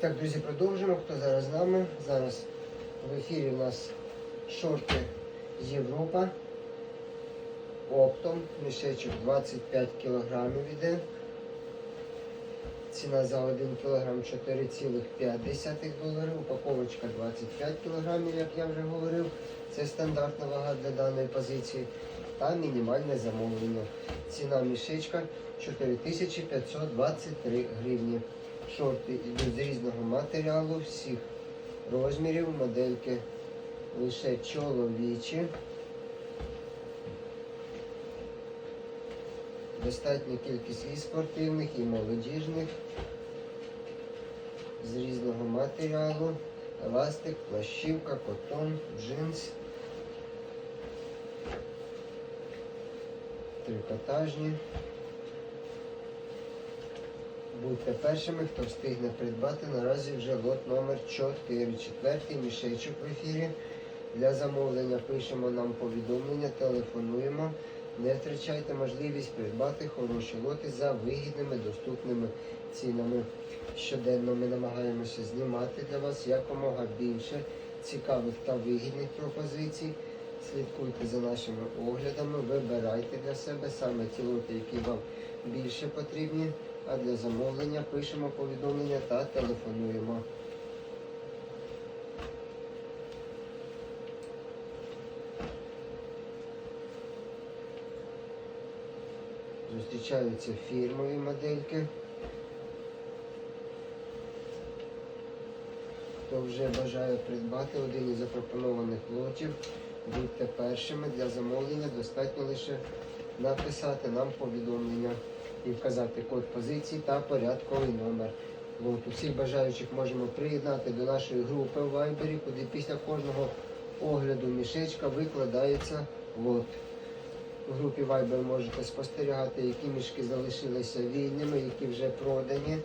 Так, друзі, продовжимо. Хто зараз з нами? Зараз в ефірі у нас шорти з Європа. Оптом. Мішечок 25 кг іде. Ціна за 1 кг 4,5 доларів. Упаковочка 25 кг, як я вже говорив. Це стандартна вага для даної позиції. Та мінімальне замовлення. Ціна мішечка 4523 гривні. Шорти йдуть з різного матеріалу, всіх розмірів, модельки лише чоловічі. Достатня кількість і спортивних, і молодіжних. З різного матеріалу. Еластик, плащівка, котон, джинс. Трикотажні. Будьте першими, хто встигне придбати. Наразі вже лот номер 4. Четвертий мішечок в ефірі. Для замовлення пишемо нам повідомлення, телефонуємо. Не втрачайте можливість придбати хороші лоти за вигідними доступними цінами. Щоденно ми намагаємося знімати для вас якомога більше цікавих та вигідних пропозицій. Слідкуйте за нашими оглядами, вибирайте для себе саме ті лоти, які вам більше потрібні. А для замовлення пишемо повідомлення та телефонуємо. Зустрічаються фірмові модельки. Хто вже бажає придбати один із запропонованих лотів, будьте першими для замовлення. Достатньо лише написати нам повідомлення і вказати код позиції та порядковий номер. лоту. Всіх бажаючих можемо приєднати до нашої групи в Viber, куди після кожного огляду мішечка викладається лот. У групі Viber можете спостерігати, які мішки залишилися вільними, які вже продані.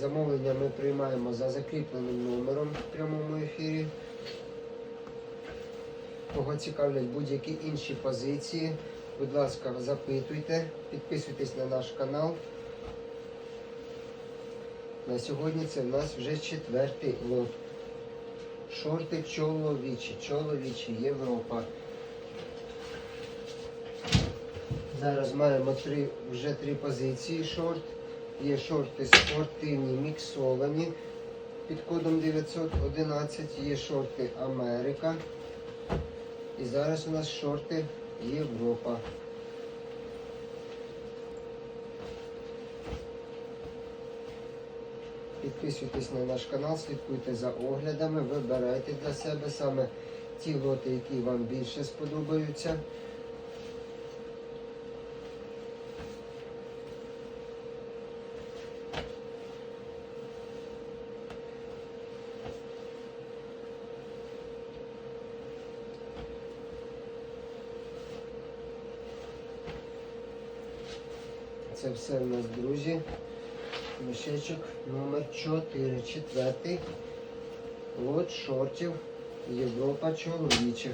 Замовлення ми приймаємо за закріпленим номером в прямому ефірі. Кого цікавлять будь-які інші позиції, будь ласка, запитуйте, підписуйтесь на наш канал. На сьогодні це в нас вже четвертий лот. Шорти чоловічі, чоловічі, Європа. Зараз маємо три, вже три позиції шорт. Є шорти спортивні, міксовані під кодом 911, є шорти Америка. І зараз у нас шорти Європа. Підписуйтесь на наш канал, слідкуйте за оглядами, вибирайте для себе саме ті лоти, які вам більше сподобаються. Це все в нас, друзі. Мішечок номер 4, четвертий. От шортів Європа чоловічих.